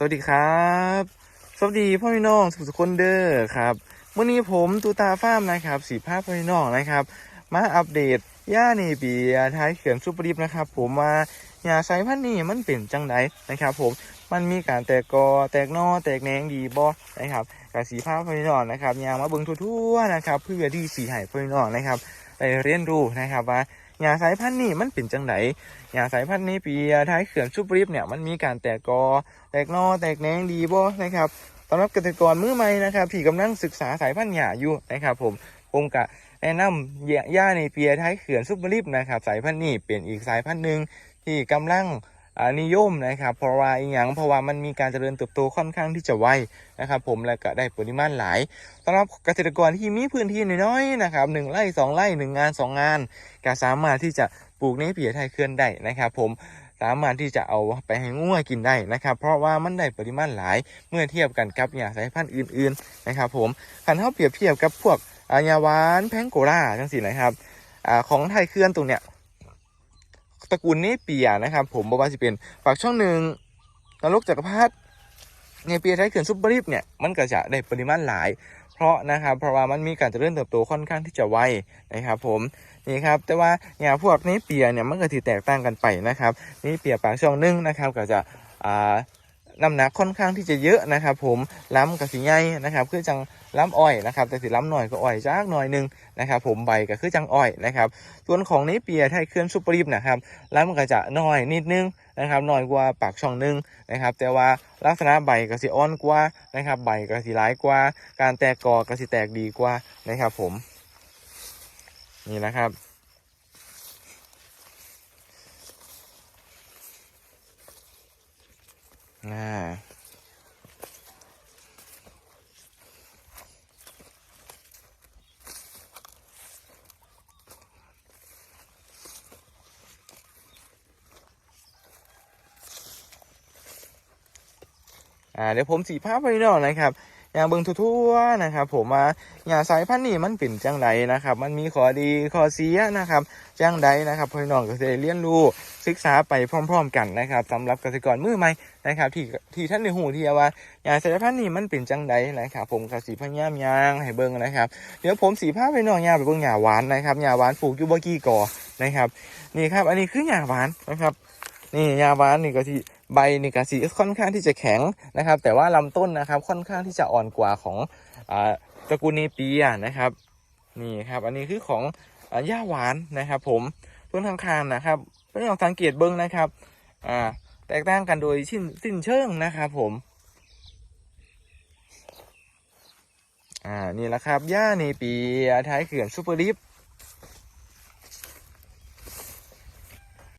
สวัสดีครับ สวัสดีพ่อพี่น้องสุขคนเด้อครับวันนี้ผมตูตาฟ้าร์มนะครับสีภาพพ่อพี่น้องนะครับ มาอัปเดตย่าเนเปีท้ายเขื่อนซุปเปอร์ดิฟนะครับ ผมมาหญ้าสายพันธุ์นี้มันเป็นจังไดนะครับ ผมมันมีการแตกกอแตกนอแตกแหนงดีบ่นะครับกับสีภาพพ่อพี่น้องนะครับยางมาเบิ่งทั่วๆนะครับ เพื่อที่สีให้พ่อพี่น้องนะครับได้เรียนรู้นะครับว่า หญ้าสายพันธุ์นี่มันเป็นจังไดหญ้าสายพันธุ์นี้เปียท้ายเขื่อนซุปเปอร์ดิฟเนี่ยมันมีการแตกกอ แตกนอแตกแหนงดีบ่นะครับสำหรับเกษตรกรมือใหม่นะครับที่กำลังศึกษาสายพันธุ์หญ้าอยู่นะครับ ผมผมกะแนะนำหญ้าในเปียท้ายเขื่อนซุปเปอร์ลิฟนะครับสายพันธุ์นี้เป็นอีกสายพันธุ์หนึ่งที่กำลัง นิยมนะครับเพราะว่าอีหยังเพราะว่ามันมีการเจริญเติบโตค่อนข้างที่จะไวนะครับผมและก็ได้ปริมาณหลายสำหรับเกษตรกรที่มีพื้นที่น้อยๆนะครับหนึ่งไร่สองไร่หนึ่งงานสองงานก็สามารถที่จะปลูกในเปียท้ายเขื่อนได้นะครับผมสามารถที่จะเอาไปให้งัวกินได้นะครับ เพราะว่ามันได้ปริมาณหลายเมื่อเทียบกันกับหญ้าสายพันธุ์อื่นๆนะครับผมคันเท่าเปรียบเทียบกับพวกอายาหวานแพงโกล่าทั้งสีนะครับอของไทยเคลื่อนตรงเนี้ย ตระกูลนี้เปียนะครับ ผมบอกว่าจะเป็นฝากช่องหนึ่งนรกจักรพรรดิในเปียใช้เขื่อนซุปเปอร์ริปเนี่ยมันก็จะได้ปริมาณหลาย เพราะนะครับเพราะว่ามันมีการเจริญเติบโตค่อนข้างที่จะไวนะครับผมนี่ครับแต่ว่าเนี่ยพวกนี้เปียเนี่ยมันก็ถือแตกต่างกันไปนะครับนี่เปียปากช่องหนึ่งนะครับก็จะอ่า น้ำหนักค่อนข้างที่จะเยอะนะครับ ผมล้ำกับสีใหญ่นะครับ คือจังล้ำอ้อยนะครับ แต่สีล้ำหน่อยก็อ้อยจากหน่อยหนึงนะครับ ผมใบก็คือจังอ้อยนะครับส่วนของนี้เปียไทยเคลื่อนซุปเปอร์ลิฟนะครับล้ำก็จะน้อยนิดนึงนะครับน้อยกว่าปากช่องหนึงนะครับ แต่ว่าลักษณะใบก็สีอ่อนกว่านะครับ ใบก็สีหลายกว่า การแตกกอก็สีแตกดีกว่านะครับ ผม นี่นะครับ อ่าอ่าเดี๋ยวผมสีภาพไปหน่อยนะครับ ย่างเบิ่งทั่วๆนะครับ ผมมาอย่าสายพันธุ์นี่มันเป็นจังใดนะครับ มันมีข้อดีข้อเสียนะครับจังใดนะครับพี่น้องก็จะเรียนรู้ศึกษาไปพร้อม ๆ กันนะครับสำหรับเกษตรกรมือใหม่นะครับที่ที่ท่านในหูที่ว่าอย่าสายพันธุ์นี่มันเป็นจังใดนะครับ ผมกับสีพญามยางให้เบิ่งนะครับเดี๋ยวผมสีภาพไปน้องยาไปเบิ่งหญ้าหวานนะครับหญ้าหวานปลูกอยู่บ่กี่ก่อนะครับ นี่ครับ อันนี้คือหญ้าหวานนะครับ นี่หญ้าหวานนี่ก็ที่ ใบนี่ก็สีค่อนข้างที่จะแข็งนะครับ แต่ว่าลำต้นนะครับค่อนข้างที่จะอ่อนกว่าของอตระกูลเนปียนะครับนี่ครับอันนี้คือของอ่าหญ้าหวานนะครับ ผมต้นข้างๆนะครับเพื่อนลองสังเกตเบิ้งนะครับอ่าแตกต่างกันโดยชิ้นสิ้นเชิงนะครับผมอ่านี่แหละครับหญ้าเนปียท้ายเขื่อนซูเปอร์ลิฟ